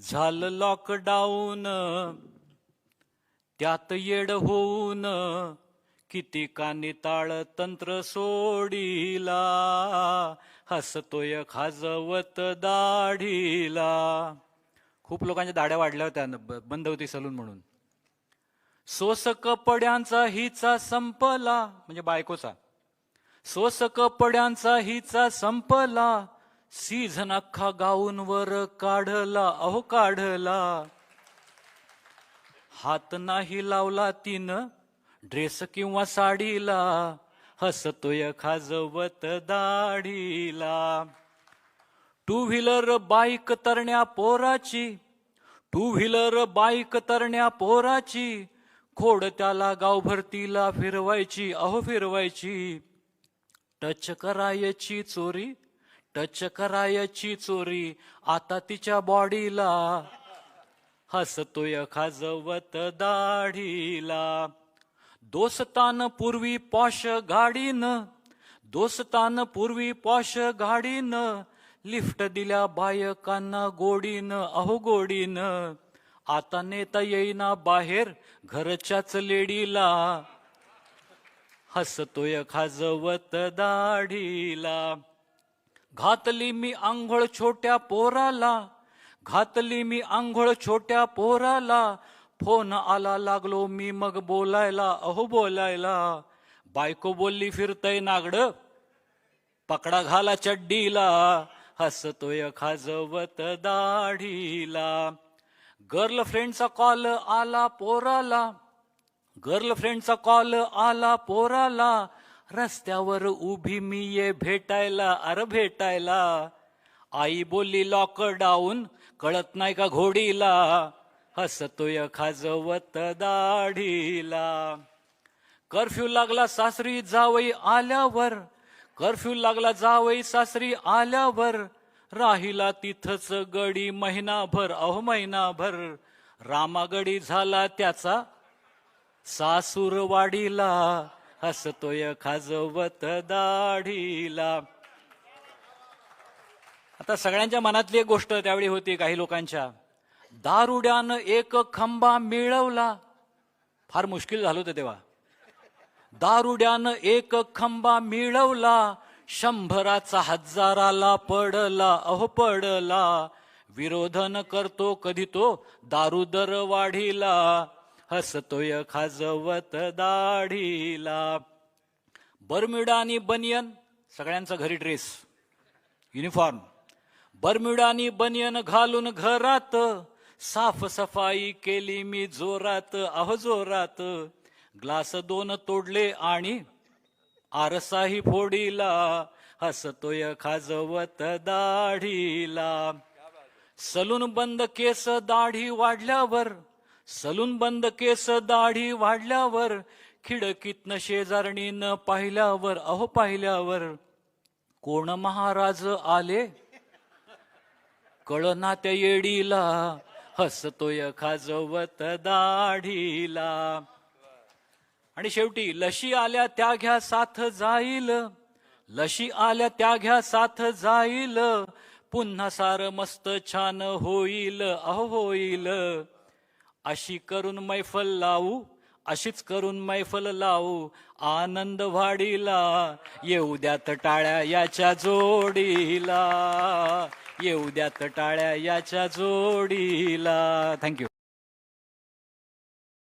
झालं लॉकडाऊन त्यात येड होऊन किती ताळ तंत्र सोडीला. हसतोय खाजवत दाढीला. खूप लोकांच्या दाड्या वाढल्या होत्या न- ब- बंद होती सलून म्हणून. सोस कपड्यांचा हिचा संपला म्हणजे बायकोचा. सोस कपड्यांचा हिचा संपला. सीझन अख्खा गाऊन वर काढला अहो काढला. हात नाही लावला तिनं ड्रेस किंवा साडीला. हसतोय खाजवत दाढीला. टू व्हीलर बाईक तरण्या पोराची टू व्हीलर बाईक तरण्या पोराची. खोड त्याला गावभरतीला फिरवायची अहो फिरवायची. टच करायची चोरी टच करायची चोरी आता तिच्या बॉडीला. हसतोय खाजवत दाढीला. दोस्तान पूर्वी पॉश गाडीनं दोस्तान पूर्वी पॉश गाडीनं लिफ्ट दिल्या बायकांना गोडीनं अहो गोडीनं आता नेता येईना बाहेर घरच्याच लेडीला. हसतोय खाजवत दाढीला. घातली मी आंघोळ छोट्या पोराला घातली मी आंघोळ छोट्या पोराला. फोन आला लागलो मी मग बोलायला अहो बोलायला. बायको बोलली फिरतय नागड पकडा घाला चड्डीला हसतोय खाजवत दाढीला. गर्लफ्रेंडचा कॉल आला पोराला गर्लफ्रेंडचा कॉल आला पोराला. रस्त्यावर उभी मी ये भेटायला अरे भेटायला. आई बोलली लॉकडाऊन कळत नाही का घोडीला? हसतोय खाजवत दाढीला. कर्फ्यू लागला सासरी जावई आल्यावर. कर्फ्यू लागला जावई सासरी आल्यावर. राहिला तिथच गडी महिनाभर अहो महिनाभर. रामागडी झाला त्याचा सासूरवाडीला. हसतोय खाजवत दाढीला. आता सगळ्यांच्या मनातली एक गोष्ट त्यावेळी होती काही लोकांच्या. दारुड्यानं एक खंबा मिळवला. फार मुश्किल झालं होतं तेव्हा. दारुड्यानं एक खंबा मिळवला. शंभराचा हजाराला पडला अहो पडला. विरोधन करतो कधी तो दारू दर वाढीला. हसतोय खाजवत दाढीला. बर्म्युडा आणि बनियन सगळ्यांचा घरी ड्रेस युनिफॉर्म बर्म्युडा आणि बनियन घालून घरात साफ सफाई केली मी जोरात अहो जोरात. ग्लास दोन तोडले आणि आरसाही फोडीला हसतोय खाजवत दाढीला. सलून बंद केस दाढी वाढल्यावर सलून बंद केस दाढी वाढल्यावर खिडकीतन शेजारणीनं पाहिल्यावर अहो पाहिल्यावर कोण महाराज आले? कळना त्या येडीला हसतोय खाजवत दाढीला. आणि शेवटी लशी आल्या त्या घ्या साथ जाईल लशी आल्या त्या घ्या साथ जाईल पुन्हा सार मस्त छान होईल अहो होईल. अशी करून मैफल लावू अशीच करून मैफल लावू आनंद वाढीला येऊ द्यात टाळ्या याच्या जोडीला येऊ द्यात टाळ्या याच्या जोडीला. थँक्यू